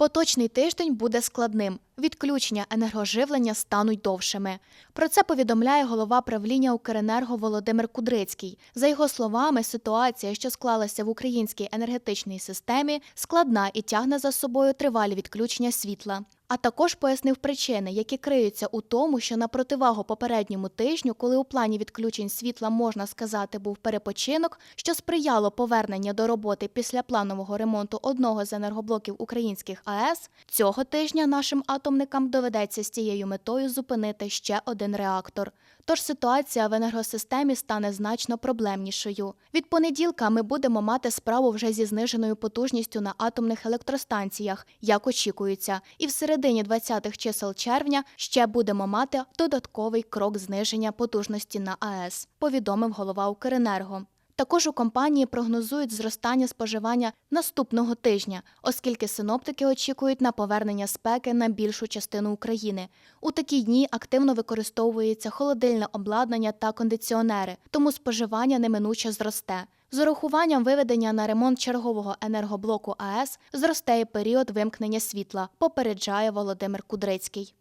Поточний тиждень буде складним. Відключення енергоживлення стануть довшими. Про це повідомляє голова правління Укренерго Володимир Кудрицький. За його словами, ситуація, що склалася в українській енергетичній системі, складна і тягне за собою тривалі відключення світла. А також пояснив причини, які криються у тому, що на противагу попередньому тижню, коли у плані відключень світла можна сказати був перепочинок, що сприяло повернення до роботи після планового ремонту одного з енергоблоків українських АЕС, цього тижня нашим атомникам доведеться з цією метою зупинити ще один реактор. Тож ситуація в енергосистемі стане значно проблемнішою. Від понеділка ми будемо мати справу вже зі зниженою потужністю на атомних електростанціях, як очікується, і в середині 20-х чисел червня ще будемо мати додатковий крок зниження потужності на АЕС, повідомив голова Укренерго. Також у компанії прогнозують зростання споживання наступного тижня, оскільки синоптики очікують на повернення спеки на більшу частину України. У такі дні активно використовується холодильне обладнання та кондиціонери, тому споживання неминуче зросте. З урахуванням виведення на ремонт чергового енергоблоку АЕС зросте і період вимкнення світла, попереджає Володимир Кудрицький.